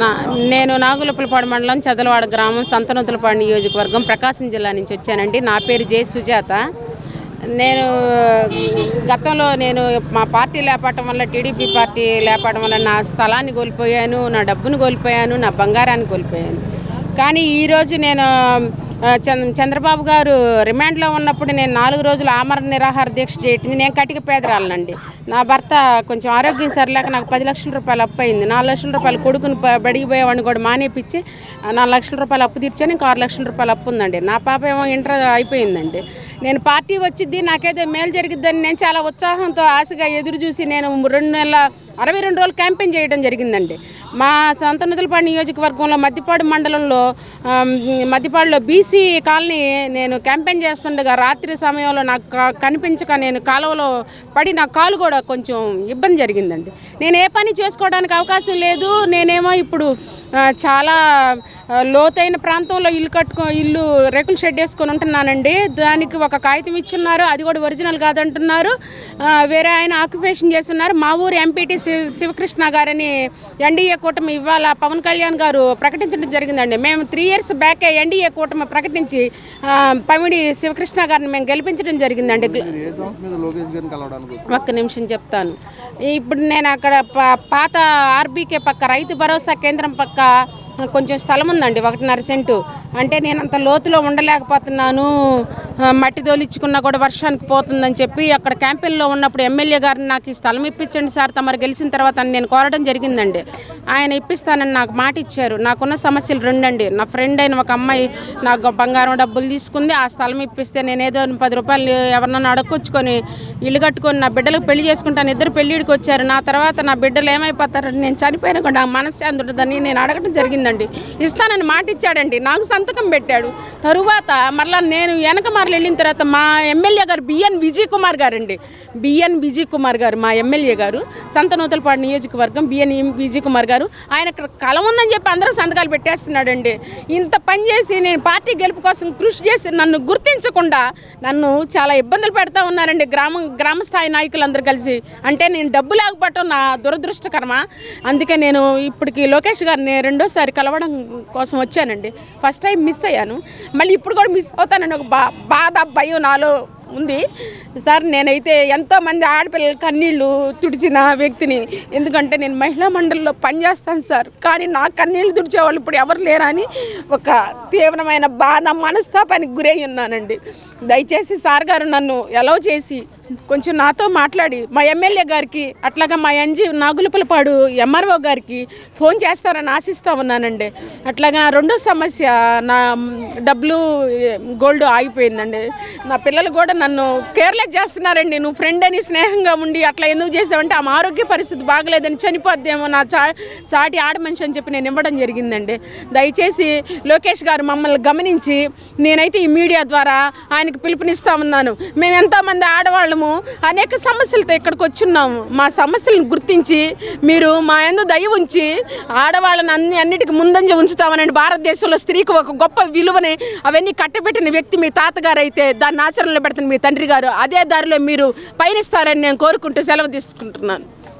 నా నేను నాగులపల్లిపాడు మండలం చదలవాడ గ్రామం సంతనూతులపాడు నియోజకవర్గం ప్రకాశం జిల్లా నుంచి వచ్చానండి. నా పేరు జే సుజాత. నేను గతంలో నేను మా పార్టీ లేపటం వల్ల టీడీపీ పార్టీ లేపటం వల్ల నా స్థలాన్ని కోల్పోయాను నా డబ్బును కోల్పోయాను నా బంగారాన్ని కోల్పోయాను. కానీ ఈరోజు నేను చంద్రబాబు గారు రిమాండ్లో ఉన్నప్పుడు నేను నాలుగు రోజులు ఆమరణ నిరాహార దీక్ష చేయటం నేను కటిక పేదరాలనండి. నా భర్త కొంచెం ఆరోగ్యం సరిలేక నాకు పది లక్షల రూపాయలు అప్పు అయింది. నాలుగు లక్షల రూపాయలు కొడుకుని బడిగిపోయేవాడిని కూడా మానేపిచ్చి నాలుగు లక్షల రూపాయలు అప్పు తీర్చాను. ఇంకా ఆరు లక్షల రూపాయలు అప్పు ఉందండి. నా పాప ఏమో ఇంటర్ అయిపోయిందండి. నేను పార్టీ వచ్చిద్ది నాకేదో మేలు జరిగిద్దని నేను చాలా ఉత్సాహంతో ఆశగా ఎదురు చూసి నేను రెండు నెలల అరవై రెండు రోజులు క్యాంపెయిన్ చేయడం జరిగిందండి. మా సొంత నుదులపాడు నియోజకవర్గంలో మద్దిపాడు మండలంలో మద్దిపాడులో బీసీ కాలనీ నేను క్యాంపెయిన్ చేస్తుండగా రాత్రి సమయంలో నాకు కనిపించక నేను కాలువలో పడి నా కాలు కూడా కొంచెం ఇబ్బంది జరిగిందండి. నేను ఏ పని చేసుకోవడానికి అవకాశం లేదు నేనేమో ఇప్పుడు చాలా లోతైన ప్రాంతంలో ఇల్లు కట్టుకో ఇల్లు రేకుల షెడ్ వేసుకొని ఉంటున్నానండి. దానికి ఒక కాగితం ఇచ్చున్నారు. అది కూడా ఒరిజినల్ కాదంటున్నారు. వేరే ఆయన ఆక్యుపేషన్ చేస్తున్నారు. మా ఊరు ఎంపీటీ శివ శివకృష్ణ గారని ఎన్డీఏ కూటమి ఇవాళ పవన్ కళ్యాణ్ గారు ప్రకటించడం జరిగిందండి. మేము త్రీ ఇయర్స్ బ్యాక్ ఎన్డీఏ కూటమి ప్రకటించి పమిడి శివకృష్ణ గారిని మేము గెలిపించడం జరిగిందండి? ఒక్క నిమిషం చెప్తాను. ఇప్పుడు నేను అక్కడ ప- పాత ఆర్బీకే పక్క రైతు భరోసా కేంద్రం పక్క కొంచెం స్థలం ఉందండి ఒకటిన్నర సెంటు. అంటే నేను అంత లోతులో ఉండలేకపోతున్నాను. మట్టి తోలిచ్చుకున్నా కూడా వర్షానికి పోతుందని చెప్పి అక్కడ క్యాంపెయిన్లో ఉన్నప్పుడు ఎమ్మెల్యే గారిని నాకు ఈ స్థలం ఇప్పించండి సార్ తమరు గెలిచిన తర్వాత నేను కోరడం జరిగిందండి. ఆయన ఇప్పిస్తానని నాకు మాట ఇచ్చారు. నాకున్న సమస్యలు రెండండి. నా ఫ్రెండ్ అయిన ఒక అమ్మాయి నాకు బంగారం డబ్బులు తీసుకుంది ఆ స్థలం ఇప్పిస్తే నేనేదో పది రూపాయలు ఎవరినన్నా అడగొచ్చుకొని ఇల్లు కట్టుకొని నా బిడ్డలకు పెళ్ళి చేసుకుంటాను. ఇద్దరు పెళ్ళిడికి వచ్చారు. నా తర్వాత నా బిడ్డలు ఏమైపోతారని నేను చనిపోయిన కూడా మనశ్శాంతి ఉంటుందని నేను అడగడం జరిగింది జరిగిందండి ఇస్తానని మాట ఇచ్చాడండి. నాకు సంతకం పెట్టాడు. తరువాత మరలా నేను వెనక మార్లు వెళ్ళిన తర్వాత మా ఎమ్మెల్యే గారు బిఎన్ విజయ్ కుమార్ గారండి. బిఎన్ విజయ్ కుమార్ గారు మా ఎమ్మెల్యే గారు సంతనూతలపాడు నియోజకవర్గం బిఎన్ విజయ్ కుమార్ గారు ఆయన ఇక్కడ కలం ఉందని చెప్పి అందరూ సంతకాలు పెట్టేస్తున్నాడండి. ఇంత పని చేసి నేను పార్టీ గెలుపు కోసం కృషి చేసి నన్ను గుర్తించకుండా నన్ను చాలా ఇబ్బందులు పెడతా ఉన్నారండి. గ్రామం గ్రామ స్థాయి నాయకులందరూ కలిసి. అంటే నేను డబ్బు లేకపోవటం నా దురదృష్టకరమా? అందుకే నేను ఇప్పటికి లోకేష్ గారిని రెండోసారి కలవడం కోసం వచ్చానండి. ఫస్ట్ టైం మిస్ అయ్యాను. మళ్ళీ ఇప్పుడు కూడా మిస్ అవుతానని ఒక బా బాధ భయం నాలో ఉంది. సార్ నేనైతే ఎంతోమంది ఆడపిల్లల కన్నీళ్ళు తుడిచిన వ్యక్తిని. ఎందుకంటే నేను మహిళా మండలిలో పనిచేస్తాను సార్ కానీ నా కన్నీళ్ళు తుడిచే వాళ్ళు ఇప్పుడు ఎవరు లేరని ఒక తీవ్రమైన బాధ మనస్తాపానికి గురై ఉన్నానండి. దయచేసి సార్ గారు నన్ను ఎలవ్ చేసి కొంచెం నాతో మాట్లాడి. మా ఎమ్మెల్యే గారికి అట్లాగా మా ఎన్జి నాగులపలపాడు ఎంఆర్ఓ గారికి ఫోన్ చేస్తారని ఆశిస్తూ ఉన్నానండి. అట్లాగా నా రెండో సమస్య నా డబ్బులు గోల్డ్ ఆగిపోయిందండి. నా పిల్లలు కూడా నన్ను కేర్లెస్ చేస్తున్నారండి. నువ్వు ఫ్రెండ్ అని స్నేహంగా ఉండి అట్లా ఎందుకు చేసావంటే ఆమె ఆరోగ్య పరిస్థితి బాగలేదని చనిపోద్దేమో నా చా సాటి ఆడ మనిషి అని చెప్పి నేను ఇవ్వడం జరిగిందండి. దయచేసి లోకేష్ గారు మమ్మల్ని గమనించి నేనైతే ఈ మీడియా ద్వారా ఆయనకు పిలుపునిస్తా ఉన్నాను. మేము ఎంతోమంది మేము అనేక సమస్యలతో ఇక్కడికి వచ్చున్నాము. మా సమస్యలను గుర్తించి మీరు మా ఎందు దయ ఉంచి ఆడవాళ్ళని అన్ని అన్నిటికీ ముందంజ ఉంచుతామనండి. భారతదేశంలో స్త్రీకి ఒక గొప్ప విలువని అవన్నీ కట్టబెట్టిన వ్యక్తి మీ తాతగారు అయితే దాన్ని ఆచరణలో పెడుతున్న మీ తండ్రి గారు. అదే దారిలో మీరు పయనిస్తారని నేను కోరుకుంటూ సెలవు తీసుకుంటున్నాను.